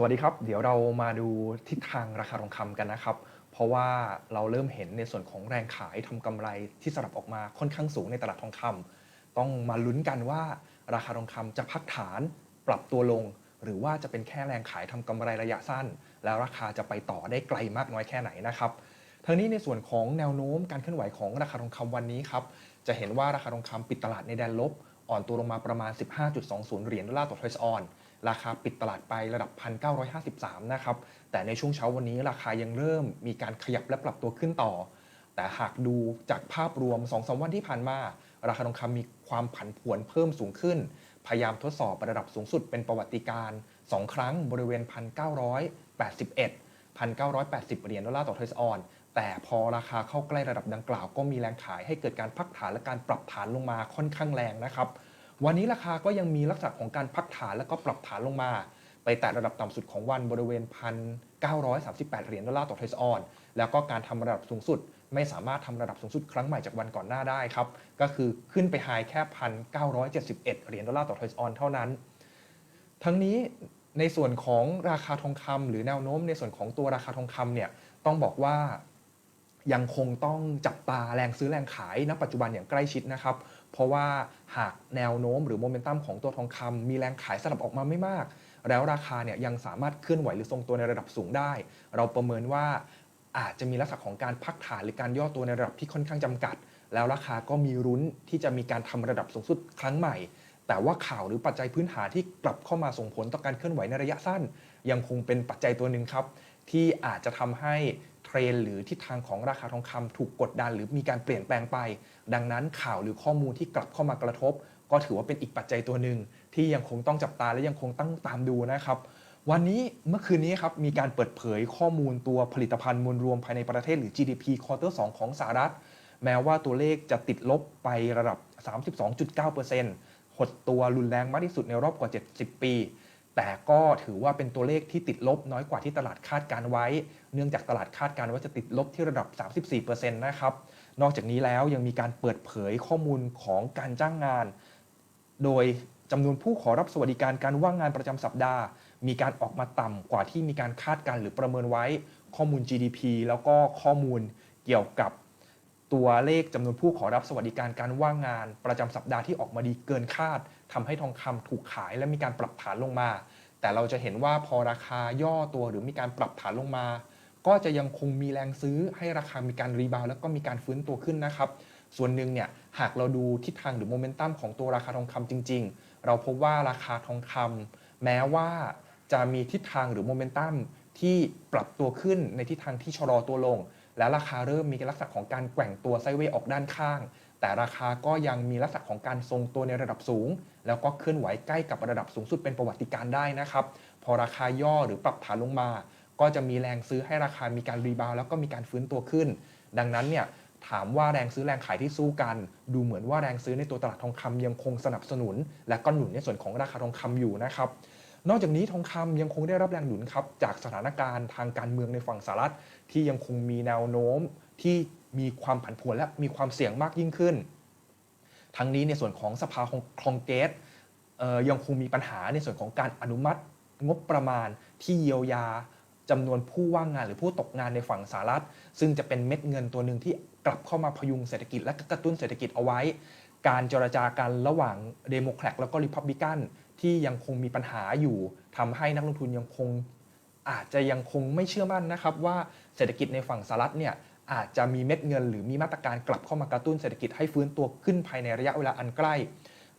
สวัสดีครับ เดี๋ยวเรามาดูทิศทางราคาทองคำกันนะครับ เพราะว่าเราเริ่มเห็นในส่วนของแรงขายทำกำไรที่สลับออกมาค่อนข้างสูงในตลาดทองคำต้องมาลุ้นกันว่าราคาทองคำจะพักฐานปรับตัวลง หรือว่าจะเป็นแค่แรงขายทำกำไรระยะสั้น แล้วราคาจะไปต่อได้ไกลมากน้อยแค่ไหนนะครับทั้งนี้ในส่วนของแนวโน้มการเคลื่อนไหวของราคาทองคำวันนี้ครับจะเห็นว่าราคาทองคำปิดตลาดในแดนลบ อ่อนตัวลงมาประมาณ 15.20 เหรียญดอลลาร์ต่อทรัลล์ออน ราคาปิดตลาดไประดับ 1,953 นะครับ แต่ในช่วงเช้าวันนี้ราคายังเริ่มมีการขยับและปรับตัวขึ้นต่อ แต่หากดูจากภาพรวม2-3วันที่ผ่านมา ราคาทองคำมีความผันผวนเพิ่มสูงขึ้น พยายามทดสอบระดับสูงสุดเป็นประวัติการ 2 ครั้งบริเวณ 1,981 1,980 เหรียญดอลลาร์ต่อเทรัลล์ออน แต่พอราคาเข้าใกล้ระดับดังกล่าวก็มีแรงขายให้เกิดการพักฐานและการปรับฐานลงมาค่อนข้างแรงนะครับ วันนี้ราคาก็ยังมีลักษณะของการพักฐานและก็ปรับฐานลงมา ไปแตะระดับต่ำสุดของวันบริเวณ 1,938 เหรียญดอลลาร์ต่อเทรัลล์ออน แล้วก็การทำระดับสูงสุด ไม่สามารถทำระดับสูงสุดครั้งใหม่จากวันก่อนหน้าได้ครับ ก็คือขึ้นไปไฮแค่ 1,971 เหรียญดอลลาร์ต่อเทรัลล์ออนเท่านั้น ทั้งนี้ในส่วนของราคาทองคำหรือแนวโน้มในส่วนของตัวราคาทองคำเนี่ยต้องบอกว่ายังคงต้องจับตาแรงซื้อแรงขายณปัจจุบันอย่างใกล้ชิดนะครับ เพราะว่าหากแนวโน้มหรือโมเมนตัมของตัวทองคำมีแรงขายสลับออกมาไม่มาก แล้วราคาเนี่ยยังสามารถเคลื่อนไหวหรือทรงตัวในระดับสูงได้ เราประเมินว่าอาจจะมีลักษณะของการพักฐานหรือการย่อตัวในระดับที่ค่อนข้างจำกัด แล้วราคาก็มีรุ้นที่จะมีการทำระดับสูงสุดครั้งใหม่ แต่ว่าข่าวหรือปัจจัยพื้นฐานที่กลับเข้ามาส่งผลต่อการเคลื่อนไหวในระยะสั้น ยังคงเป็นปัจจัยตัวหนึ่งครับ ที่อาจจะทำให้ เทรนหรือทิศทางของราคาทองคำถูกกดดัน หรือมีการเปลี่ยนแปลงไป ดังนั้นข่าวหรือข้อมูลที่กลับเข้ามากระทบ ก็ถือว่าเป็นอีกปัจจัยตัวหนึ่งที่ยังคงต้องจับตาและยังคงต้องตามดูนะครับวันนี้เมื่อคืนนี้ครับมีการเปิดเผยข้อมูลตัวผลิตภัณฑ์มวลรวมภายในประเทศหรือ GDP ควอเตอร์2ของสหรัฐ แม้ว่าตัวเลขจะติดลบไประดับ 32.9%หดตัวรุนแรงมากที่สุดในรอบกว่า 70 ปี แต่ก็ถือว่าเป็นตัวเลขที่ติดลบน้อยกว่าที่ตลาดคาดการไว้ เนื่องจากตลาดคาดการว่าจะติดลบที่ระดับ 34%นะครับ นอกจากนี้แล้วยังมีการเปิดเผยข้อมูลของการจ้างงาน โดยจำนวนผู้ขอรับสวัสดิการการว่างงานประจำสัปดาห์ มีการออกมาต่ำกว่าที่มีการคาดการหรือประเมินไว้ ข้อมูล GDP แล้วก็ข้อมูลเกี่ยวกับ ตัวเลขจำนวนผู้ขอรับสวัสดิการการว่างงาน ประจำสัปดาห์ที่ออกมาดีเกินคาดทำให้ทองคำถูกขายและมีการปรับฐานลงมา แต่เราจะเห็นว่าพอราคาย่อตัวหรือมีการปรับฐานลงมา ก็จะยังคงมีแรงซื้อให้ราคามีการรีบาวแล้วก็มีการฟื้นตัวขึ้นนะครับ ส่วนหนึ่งเนี่ยหากเราดูทิศทางหรือโมเมนตัมของตัวราคาทองคำจริง ๆ เราพบว่าราคาทองคำแม้ว่าจะมีทิศทางหรือโมเมนตัมที่ปรับตัวขึ้นในทิศทางที่ชะลอตัวลง และราคาเริ่มมีลักษณะของการแกว่งตัวไซเวย์ออกด้านข้าง แต่ราคาก็ยังมีลักษณะของการทรงตัวในระดับสูง แล้วก็เคลื่อนไหวใกล้กับระดับสูงสุดเป็นประวัติการได้นะครับ พอราคาย่อหรือปรับฐานลงมา ก็จะมีแรงซื้อให้ราคามีการรีบาวแล้วก็มีการฟื้นตัวขึ้น ดังนั้นเนี่ยถามว่าแรงซื้อแรงขายที่สู้กัน ดูเหมือนว่าแรงซื้อในตัวตลาดทองคำยังคงสนับสนุน และก็หนุนในส่วนของราคาทองคำอยู่นะครับ นอกจากนี้ทองคำยังคงได้รับแรงหนุนครับจากสถานการณ์ทางการเมืองในฝั่งสหรัฐ ที่ยังคงมีแนวโน้มที่มีความผันผวนและมีความเสี่ยงมากยิ่งขึ้น ทั้งนี้ในส่วนของสภาคองเกสเอ่อยังคงมีปัญหาในส่วนของการอนุมัติงบประมาณที่เยียวยาจำนวนผู้ว่างงานหรือผู้ตกงานในฝั่งสหรัฐ ซึ่งจะเป็นเม็ดเงินตัวหนึ่งที่กลับเข้ามาพยุงเศรษฐกิจและกระตุ้นเศรษฐกิจเอาไว้ การเจรจากันระหว่างเดโมแครตแล้วก็ริพับลิกัน ที่ยังคงมีปัญหาอยู่ทำให้นักลงทุนยังคงอาจจะยังคงไม่เชื่อมั่นนะครับ ว่าเศรษฐกิจในฝั่งสหรัฐเนี่ยอาจจะมีเม็ดเงิน หรือมีมาตรการกลับเข้ามากระตุ้นเศรษฐกิจให้ฟื้นตัวขึ้นภายในระยะเวลาอันใกล้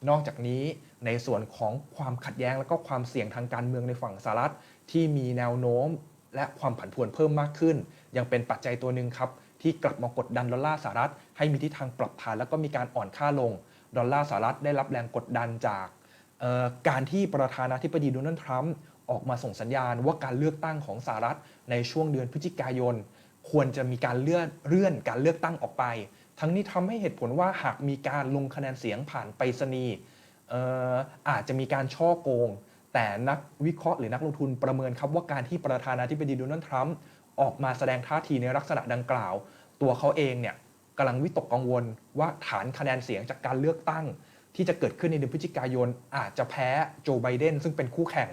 นอกจากนี้ในส่วนของความขัดแย้งและก็ความเสี่ยงทางการเมืองในฝั่งสหรัฐ ที่มีแนวโน้มและความผันผวนเพิ่มมากขึ้น ยังเป็นปัจจัยตัวหนึ่งครับที่กลับมากดดันดอลลาร์สหรัฐให้มีทิศทางปรับฐานแล้วก็มีการอ่อนค่าลง ดอลลาร์สหรัฐได้รับแรงกดดันจาก การที่ประธานาธิบดีโดนัลด์ทรัมป์ออกมาส่งสัญญาณว่าการเลือกตั้งของสหรัฐในช่วงเดือนพฤศจิกายน ควรจะมีการเลื่อนเลื่อนการเลือกตั้งออกไป ทั้งนี้ทำให้เหตุผลว่าหากมีการลงคะแนนเสียงผ่านไปรษณีย์อาจจะมีการช่อโกง แต่นักวิเคราะห์หรือนักลงทุนประเมินครับว่าการที่ประธานาธิบดีโดนัลด์ทรัมป์ออกมาแสดงท่าทีในลักษณะดังกล่าว ตัวเขาเองเนี่ยกำลังวิตกกังวลว่าฐานคะแนนเสียงจากการเลือกตั้ง ที่จะเกิดขึ้นในเดือนพฤศจิกายน อาจจะแพ้โจไบเดนซึ่งเป็นคู่แข่ง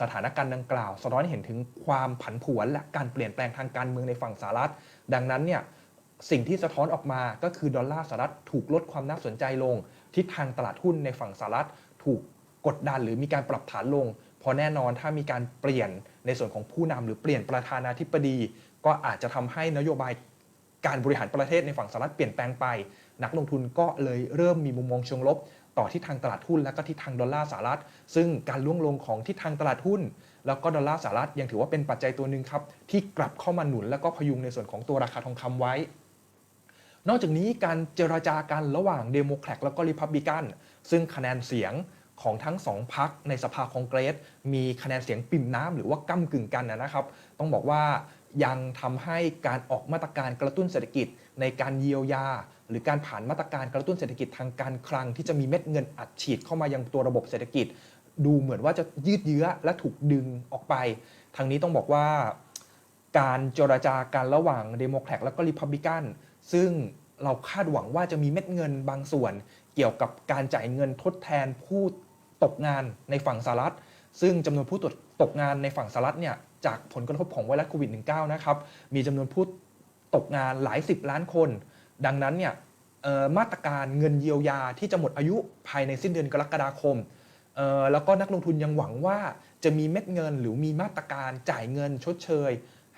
สถานการณ์ดังกล่าว สะท้อนให้เห็นถึงความผันผวนและการเปลี่ยนแปลงทางการเมืองในฝั่งสหรัฐ ดังนั้นเนี่ยสิ่งที่สะท้อนออกมาก็คือดอลลาร์สหรัฐถูกลดความน่าสนใจลง ทิศทางตลาดหุ้นในฝั่งสหรัฐถูกกดดันหรือมีการปรับฐานลง เพราะแน่นอนถ้ามีการเปลี่ยนในส่วนของผู้นำหรือเปลี่ยนประธานาธิบดี ก็อาจจะทำให้นโยบายการบริหารประเทศในฝั่งสหรัฐเปลี่ยนแปลงไป นักลงทุนก็เลยเริ่มมีมุมมองเชิงลบ ต่อทิศทางตลาดหุ้นและก็ทิศทางดอลลาร์สหรัฐ ซึ่งการล่วงลงของทิศทางตลาดหุ้น แล้วก็ดอลลาร์สหรัฐยังถือว่าเป็นปัจจัยตัวหนึ่งครับที่กลับเข้ามาหนุนแล้วก็พยุงในส่วนของตัวราคาทองคำไว้ นอกจากนี้การเจรจากันระหว่างเดโมแครตแล้วก็ริพับบิกันซึ่งคะแนนเสียงของทั้งสองพักในสภาคองเกรส มีคะแนนเสียงปิ่มน้ำหรือว่าก้ากึ่งกันนะครับ ต้องบอกว่า ยังทำให้การออกมาตรการกระตุ้นเศรษฐกิจ ในการเยียวยา หรือการผ่านมาตรการกระตุ้นเศรษฐกิจทางการคลัง ที่จะมีเม็ดเงินอัดฉีดเข้ามายังตัวระบบเศรษฐกิจ ดูเหมือนว่าจะยืดเยื้อและถูกดึงออกไป ทางนี้ต้องบอกว่าการเจรจากันระหว่างเดโมแครตแล้วก็ริพับบิกันซึ่งเราคาดหวังว่าจะมีเม็ดเงินบางส่วน เกี่ยวกับการจ่ายเงินทดแทนผู้ตกงานในฝั่งสหรัฐ ซึ่งจำนวนผู้ตกงานในฝั่งสหรัฐเนี่ย จากผลกระทบของไวรัสโควิด -19 นะครับมีจำนวนผู้ตกงานหลายสิบล้านคน ดังนั้นเนี่ยมาตรการเงินเยียวยาที่จะหมดอายุภายในสิ้นเดือนกรกฎาคม แล้วก็นักลงทุนยังหวังว่าจะมีเม็ดเงินหรือมีมาตรการจ่ายเงินชดเชย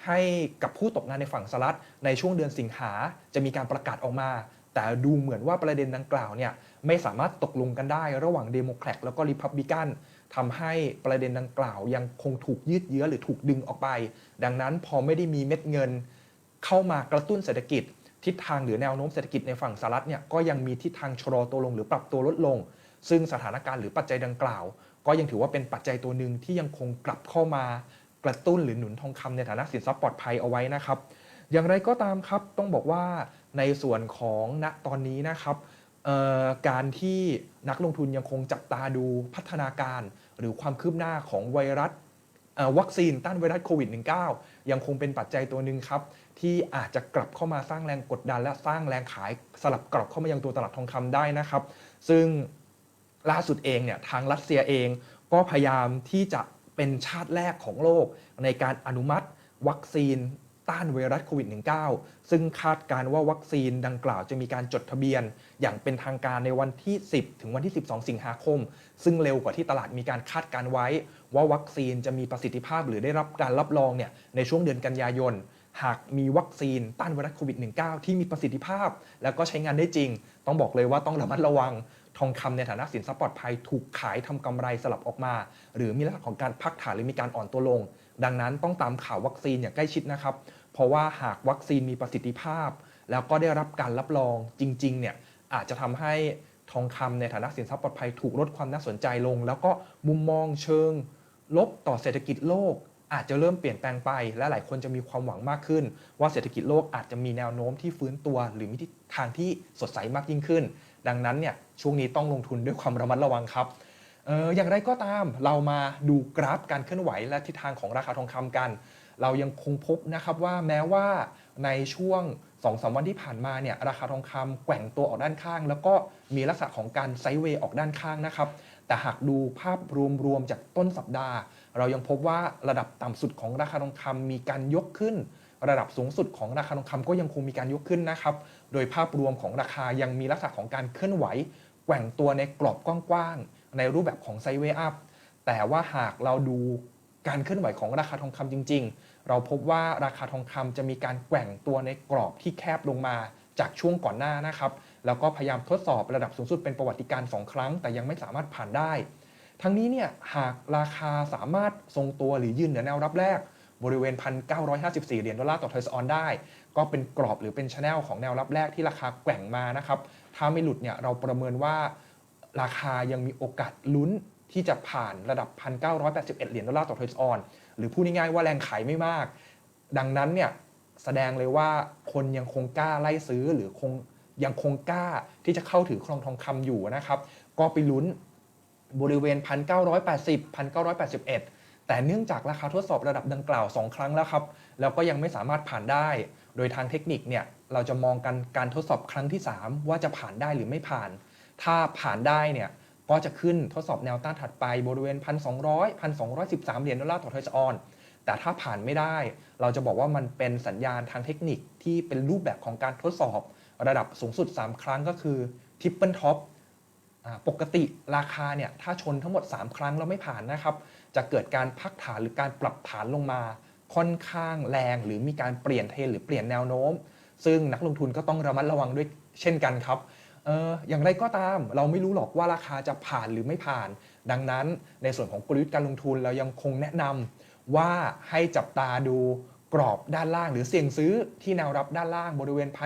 ให้กับผู้ตกงานในฝั่งสหรัฐในช่วงเดือนสิงหาจะมีการประกาศออกมา แต่ดูเหมือนว่าประเด็นดังกล่าวเนี่ยไม่สามารถตกลงกันได้ระหว่างเดโมแครตแล้วก็ริพับบิกัน ทำให้ประเด็นดังกล่าวยังคงถูกยืดเยื้อหรือถูกดึงออกไป ดังนั้นพอไม่ได้มีเม็ดเงิน เข้ามากระตุ้นเศรษฐกิจ ทิศทางหรือแนวโน้มเศรษฐกิจในฝั่งสหรัฐเนี่ยก็ยังมีทิศทางชะลอตัวลงหรือปรับตัวลดลง ซึ่งสถานการณ์หรือปัจจัยดังกล่าว ก็ยังถือว่าเป็นปัจจัยตัวหนึ่งที่ยังคงกลับเข้ามากระตุ้นหรือหนุนทองคำในฐานะสินทรัพย์ปลอดภัยเอาไว้นะครับ อย่างไรก็ตามครับต้องบอกว่าในส่วนของณตอนนี้นะครับการที่นักลงทุนยังคงจับตาดูพัฒนาการ หรือความคืบหน้าของไวรัสวัคซีนต้านไวรัสโควิด -19 ยังคงเป็นปัจจัยตัวหนึ่งครับ ที่อาจจะกลับเข้ามาสร้างแรงกดดัน และสร้างแรงขายสลับกลับเข้ามายังตัวตลาดทองคำได้นะครับ ซึ่งล่าสุดเองเนี่ยทางรัสเซียเองก็พยายามที่จะเป็นชาติแรกของโลกในการอนุมัติวัคซีน ต้านไวรัสโควิด -19 ซึ่งคาดการว่าวัคซีนดังกล่าวจะมีการจดทะเบียน อย่างเป็นทางการในวันที่ 10 ถึงวันที่ 12 สิงหาคม ซึ่งเร็วกว่าที่ตลาดมีการคาดการไว้ ว่าวัคซีนจะมีประสิทธิภาพหรือได้รับการรับรองเนี่ยในช่วงเดือนกันยายนหากมีวัคซีนต้านไวรัสโควิด -19 ที่มีประสิทธิภาพ แล้วก็ใช้งานได้จริง ต้องบอกเลยว่าต้องระมัดระวัง ทองคำในฐานะสินทรัพย์ปลอดภัยถูกขายทำกำไรสลับออกมา หรือมีลักษณะของการพักฐานหรือมีการอ่อนตัวลง ดังนั้นต้องตามข่าววัคซีนอย่างใกล้ชิดนะครับ เพราะว่าหากวัคซีนมีประสิทธิภาพ แล้วก็ได้รับการรับรองจริงๆเนี่ยอาจจะทำให้ทองคำในฐานะสินทรัพย์ปลอดภัยถูกลดความน่าสนใจลง แล้วก็มุมมองเชิง ลบต่อเศรษฐกิจโลก อาจจะเริ่มเปลี่ยนแปลงไป และหลายคนจะมีความหวังมากขึ้น ว่าเศรษฐกิจโลกอาจจะมีแนวโน้มที่ฟื้นตัวหรือมีทิศทางที่สดใสมากยิ่งขึ้น ดังนั้นเนี่ยช่วงนี้ต้องลงทุนด้วยความระมัดระวังครับ เอออย่างไรก็ตามเรามาดูกราฟการเคลื่อนไหวและทิศทางของราคาทองคำกัน เรายังคงพบนะครับว่าแม้ว่าในช่วง2อสวันที่ผ่านมาเนี่ยราคาทองคำแกว่งตัวออกด้านข้าง แล้วก็มีลักษณะของการไซด์เวย์ออกด้านข้างนะครับแต่หากดูภาพรวมๆจากต้นสัปดาห์ เรายังพบว่าระดับต่ำสุดของราคาทองคำมีการยกขึ้น ระดับสูงสุดของราคาทองคำก็ยังคงมีการยกขึ้นนะครับโดยภาพรวมของราคายังมีลักษณะของการเคลื่อนไหว แกว่งตัวในกรอบกว้างๆ ในรูปแบบของไซเวอัพแต่ว่าหากเราดูการเคลื่อนไหวของราคาทองคำจริง ๆ เราพบว่าราคาทองคำจะมีการแกว่งตัวในกรอบที่แคบลงมาจากช่วงก่อนหน้านะครับ แล้วก็พยายามทดสอบระดับสูงสุดเป็นประวัติการ2ครั้ง แต่ยังไม่สามารถผ่านได้ ทั้งนี้เนี่ยหากราคาสามารถทรงตัวหรือยืนเหนือแนวรับแรก บริเวณ 1,954 เหรียญดอลลาร์ต่อเทอร์สออนได้ ก็เป็นกรอบหรือเป็นชแนลของแนวรับแรกที่ราคาแกว่งมานะครับ ถ้าไม่หลุดเนี่ยเราประเมินว่า ราคายังมีโอกาสลุ้นที่จะผ่านระดับ 1,981 เหรียญดอลลาร์ต่อเทร์สออน หรือพูดง่ายๆว่าแรงขายไม่มาก ดังนั้นเนี่ยแสดงเลยว่าคนยังคงกล้าไล่ซื้อหรือคงยังคงกล้าที่จะเข้าถือครองทองคำอยู่นะครับ ก็ไปลุ้นบริเวณ 1,980 1,981 แต่เนื่องจากราคาทดสอบระดับดังกล่าว 2 ครั้งแล้วครับ แล้วก็ยังไม่สามารถผ่านได้ โดยทางเทคนิคเนี่ยเราจะมองกันการทดสอบครั้งที่ 3 ว่าจะผ่านได้หรือไม่ผ่าน ถ้าผ่านได้เนี่ยก็จะขึ้นทดสอบแนวต้านถัดไปบริเวณ 1,200 1,213 เหรียญดอลลาร์ต่อทอยออน แต่ถ้าผ่านไม่ได้ เราจะบอกว่ามันเป็นสัญญาณทางเทคนิคที่เป็นรูปแบบของการทดสอบระดับสูงสุด 3 ครั้งก็คือทิปเปิลท็อปปกติราคาเนี่ยถ้าชนทั้งหมด 3 ครั้งแล้วไม่ผ่านนะครับ จะเกิดการพักฐานหรือการปรับฐานลงมา ค่อนข้างแรง หรือมีการเปลี่ยนเทรนหรือเปลี่ยนแนวโน้ม ซึ่งนักลงทุนก็ต้องระมัดระวังด้วยเช่นกันครับ เอออย่างไรก็ตามเราไม่รู้หรอกว่าราคาจะผ่านหรือไม่ผ่าน ดังนั้นในส่วนของกลยุทธ์การลงทุนเรายังคงแนะนำว่าให้จับตาดูกรอบด้านล่าง หรือเสี่ยงซื้อที่แนวรับด้านล่างบริเวณ 1,954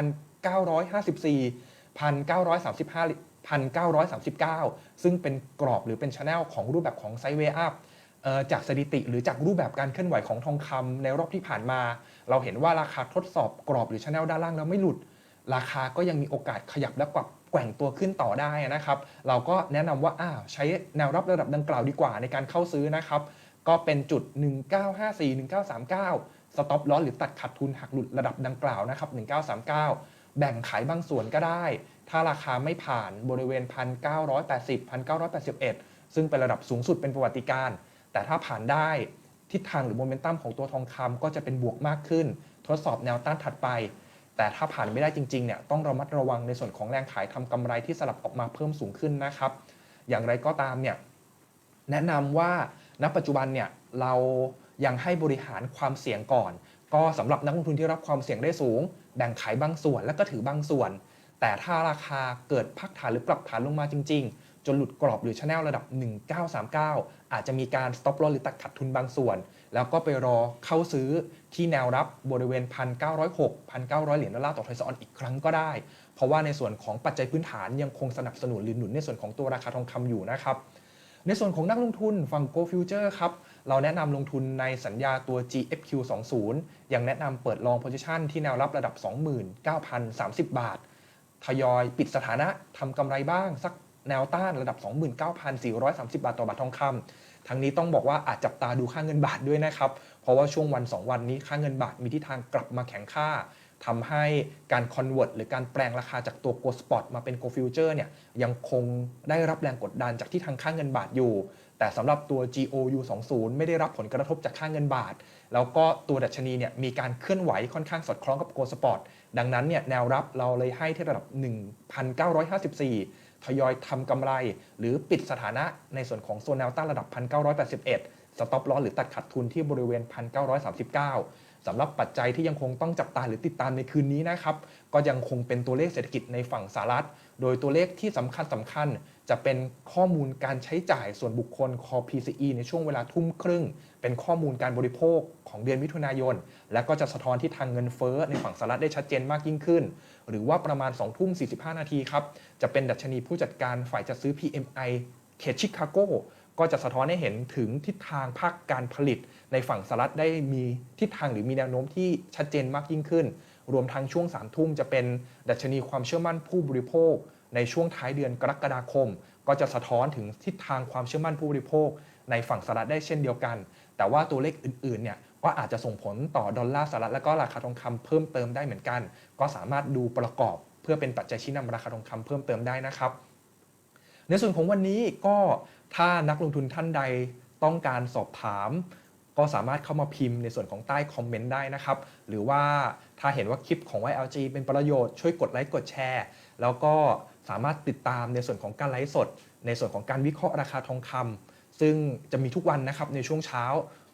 1,935 1,939 ซึ่งเป็นกรอบหรือเป็นช anel ของรูปแบบของไซเวอัพจากสถิติหรือจากรูปแบบการเคลื่อนไหวของทองคำในรอบที่ผ่านมา เราเห็นว่าราคาทดสอบกรอบหรือช anel ด้านล่างแล้วไม่หลุด ราคาก็ยังมีโอกาสขยับและปรับ แกว่งตัวขึ้นต่อได้นะครับ เราก็แนะนำว่าอ้าวใช้แนวรับระดับดังกล่าวดีกว่าในการเข้าซื้อนะครับ ก็เป็นจุด 1954 1939 สต็อปลอสหรือตัดขาดทุนหักหลุดระดับดังกล่าวนะครับ 1939 แบ่งขายบางส่วนก็ได้ ถ้าราคาไม่ผ่านบริเวณ 1,980 1,981 ซึ่งเป็นระดับสูงสุดเป็นประวัติการ แต่ถ้าผ่านได้ทิศทางหรือโมเมนตัมของตัวทองคำก็จะเป็นบวกมากขึ้น ทดสอบแนวต้านถัดไป แต่ถ้าผ่านไม่ได้จริงๆเนี่ยต้องระมัดระวังในส่วนของแรงขายทำกำไรที่สลับออกมาเพิ่มสูงขึ้นนะครับ อย่างไรก็ตามเนี่ยแนะนำว่าณปัจจุบันเนี่ยเรายังให้บริหารความเสี่ยงก่อน ก็สำหรับนักลงทุนที่รับความเสี่ยงได้สูง แบ่งขายบางส่วนแล้วก็ถือบางส่วน แต่ถ้าราคาเกิดพักฐานหรือปรับฐานลงมาจริง ๆ จนหลุดกรอบหรือชแนลระดับ 1939 อาจจะมีการ stop loss หรือตัดขาดทุนบางส่วน แล้วก็ไปรอเข้าซื้อที่แนวรับบริเวณ 1,906 1,900 เหรียญดอลลาร์ต่อทอยส์ออนอีกครั้งก็ได้ เพราะว่าในส่วนของปัจจัยพื้นฐานยังคงสนับสนุนหรือหนุนในส่วนของตัวราคาทองคำอยู่นะครับในส่วนของนักลงทุนฝั่ง Go Future ครับเราแนะนำลงทุนในสัญญาตัว GFQ 20ยังแนะนำเปิดลอง position ที่แนวรับระดับ 29,030 บาท ทยอยปิดสถานะทำกำไรบ้างสัก แนวต้านระดับ 29,430 บาทต่อบาททองคำทั้งนี้ต้องบอกว่าอาจจับตาดูค่าเงินบาทด้วยนะครับ เพราะว่าช่วงวัน 2 วันนี้ค่าเงินบาทมีทิศทางกลับมาแข็งค่าทำให้การคอนเวิร์ตหรือการแปลงราคาจากตัว Go Spot มาเป็น Go Future เนี่ยยังคงได้รับแรงกดดันจากที่ทางค่าเงินบาทอยู่ แต่สำหรับตัว GOU 20ไม่ได้รับผลกระทบจากค่าเงินบาท แล้วก็ตัวดัชนีเนี่ยมีการเคลื่อนไหวค่อนข้างสอดคล้องกับ Go Spot ดังนั้นเนี่ยแนวรับเราเลยให้ที่ระดับ 1,954 ทยอยทำกำไร หรือปิดสถานะในส่วนของโซนแนวต้านระดับ 1,981 สต็อปลอสหรือตัดขาดทุนที่บริเวณ 1,939 สำหรับปัจจัยที่ยังคงต้องจับตาหรือติดตามในคืนนี้นะครับ ก็ยังคงเป็นตัวเลขเศรษฐกิจในฝั่งสหรัฐ โดยตัวเลขที่สำคัญสำคัญจะเป็นข้อมูลการใช้จ่ายส่วนบุคคล Core PCE ในช่วงเวลาทุ่มครึ่ง เป็นข้อมูลการบริโภคของเดือนมิถุนายน และก็จะสะท้อนที่ทางเงินเฟ้อในฝั่งสหรัฐได้ชัดเจนมากยิ่งขึ้น หรือว่าประมาณ 2 ทุ่ม 45 นาทีครับ จะเป็นดัชนีผู้จัดการฝ่ายจัดซื้อ PMI เขตชิคาโกก็จะสะท้อนให้เห็นถึงทิศทางภาคการผลิตในฝั่งสหรัฐได้มีทิศทางหรือมีแนวโน้มที่ชัดเจนมากยิ่งขึ้น รวมทั้งช่วง3ามทุ่มจะเป็นดัชนีความเชื่อมั่นผู้บริโภค ในช่วงท้ายเดือนกรกฎาคม ก็จะสะท้อนถึงทิศทางความเชื่อมั่นผู้บริโภค ในฝั่งสหรัฐได้เช่นเดียวกัน แต่ว่าตัวเลขอื่นๆเนี่ย ก็อาจจะส่งผลต่อดอลลาร์สหรัฐและก็ราคาทองคำเพิ่มเติมได้เหมือนกัน ก็สามารถดูประกอบเพื่อเป็นปัจจัยชี้นำราคาทองคำเพิ่มเติมได้นะครับ ในส่วนของวันนี้ก็ถ้านักลงทุนท่านใดต้องการสอบถาม ก็สามารถเข้ามาพิมพ์ในส่วนของใต้คอมเมนต์ได้นะครับ หรือว่าถ้าเห็นว่าคลิปของ YLG เป็นประโยชน์ช่วยกดไลค์กดแชร์ แล้วก็สามารถติดตามในส่วนของการไลฟ์สด ในส่วนของการวิเคราะห์ราคาทองคำซึ่งจะมีทุกวันนะครับในช่วงเช้า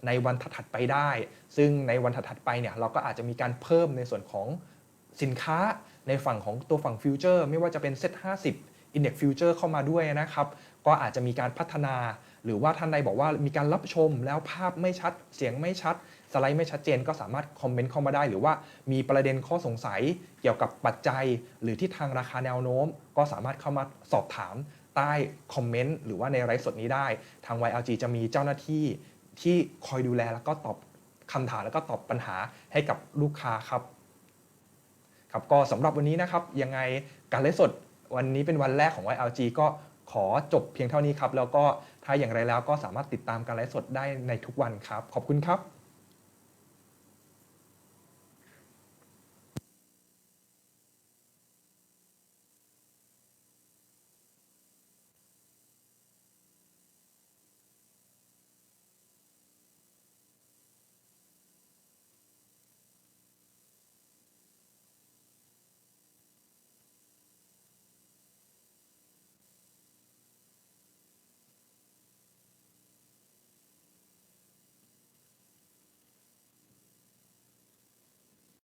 ในวันถัดๆไปได้ ซึ่งในวันถัดๆไปเนี่ยเราก็อาจจะมีการเพิ่มในส่วนของสินค้าในฝั่งของตัวฝั่งฟิวเจอร์ไม่ว่าจะเป็นเซ็ต50 Index Future เข้ามาด้วยนะครับก็อาจจะมีการพัฒนา หรือว่าท่านใดบอกว่ามีการรับชมแล้วภาพไม่ชัด เสียงไม่ชัด สไลด์ไม่ชัดเจนก็สามารถคอมเมนต์เข้ามาได้ หรือว่ามีประเด็นข้อสงสัยเกี่ยวกับปัจจัย หรือที่ทางราคาแนวโน้ม ก็สามารถเข้ามาสอบถามใต้คอมเมนต์หรือว่าในไลฟ์สดนี้ได้ ทาง YLG จะมีเจ้าหน้าที่ ที่คอยดูแลแล้วก็ตอบคำถามแล้วก็ตอบปัญหาให้กับลูกค้าครับครับก็สำหรับวันนี้นะครับยังไงการไลฟ์สดวันนี้เป็นวันแรกของ YLG ก็ขอจบเพียงเท่านี้ครับ แล้วก็ถ้าอย่างไรแล้วก็สามารถติดตามการไลฟ์สดได้ในทุกวันครับ ขอบคุณครับ